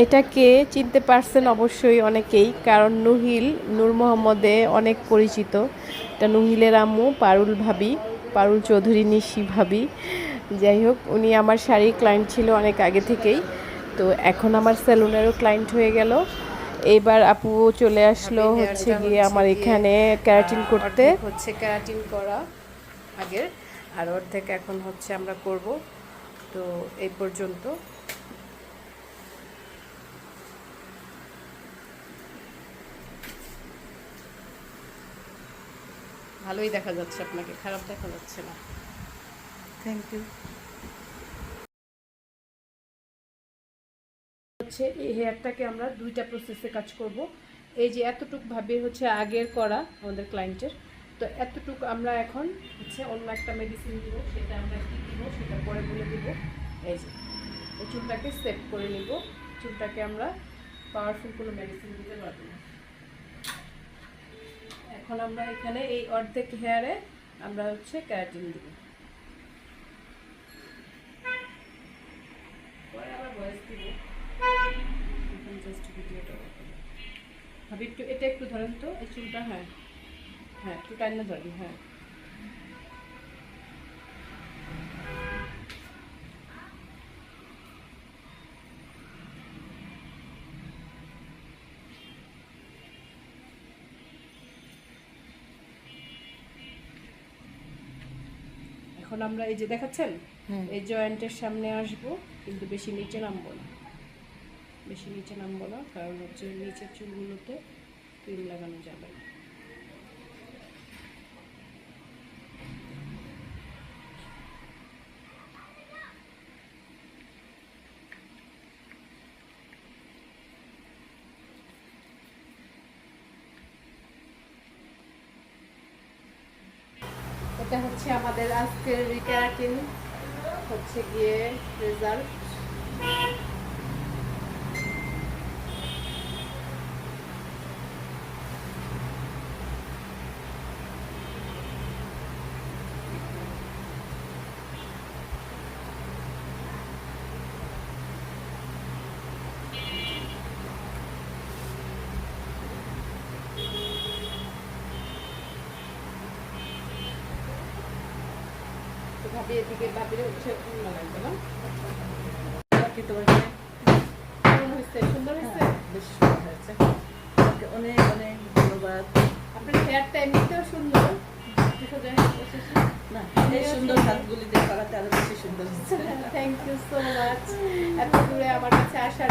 এটাকে চিনতে পারছেন অবশ্যই অনেকেই কারণ নুহিল নূর মোহাম্মদে অনেক পরিচিত। এটা নুহিলের আম্মু পারুল ভাবি পারুল চৌধুরী নিশি ভাবি। যাই হোক উনি আমার শাড়ির ক্লায়েন্ট ছিল অনেক আগে থেকেই। তো এখন আমার সেলুনেরও ক্লায়েন্ট হয়ে গেল। এইবার আপু চলে আসলো হচ্ছে গিয়ে আমার এখানে ক্যারাটিন করতে। হচ্ছে ক্যারাটিন করা আগের আর অর্ধেক এখন হচ্ছে আমরা করব। তো এই পর্যন্ত। ভালোই দেখা যাচ্ছে আপনাকে খারাপ দেখা যাচ্ছে না। থ্যাংক ইউ হচ্ছে এই হেয়ারটাকে আমরা দুইটা প্রসেসে কাজ করব। এই যে এতটুকু ভাবে হচ্ছে আগের করা আমাদের ক্লায়েন্টের তো এতটুকু আমরা এখন হচ্ছে অন্য একটা মেডিসিন দিব সেটা আমরা কী দিব সেটা পরে বলে দিব। এই যে এই চুলটাকে সেভ করে নিব। চুলটাকে আমরা পাওয়ারফুল কোনো মেডিসিন দিতে পারব না। এখন আমরা এখানে এই অর্ধেক হেয়ারে আমরা হচ্ছে ক্যারাটিন দিব। পরে আবার বয়স দিব। একটু, এটা একটু ধরেন তো, এই চুলটা হ্যাঁ হ্যাঁ একটু টাইনা ধরেন হ্যাঁ। এখন আমরা এই যে দেখাচ্ছেন? এই জয়েন্টের সামনে আসব কিন্তু বেশি নিচে নামবো না। বেশি নিচে নামবো না কারণ হচ্ছে নিচের চুলগুলোতে ক্রিম লাগানো যাবে না। এটা হচ্ছে আমাদের আজকের রিকারাটিন হচ্ছে গিয়ে রেজাল্ট ভাবি এদিকে ভাবিরে হচ্ছে অন্য লাগবে না? বাকি তোমাকে হয়েছে? সুন্দর হয়েছে? বেশ সুন্দর হয়েছে। অনেক অনেক ধন্যবাদ। আপনার হেয়ারটা এমনিতেও সুন্দর? হয়ে। না এই সুন্দর হাতগুলি দিয়ে করাতে আরও বেশি সুন্দর থ্যাংক ইউ সো মাচ এত দূরে আমার কাছে আসার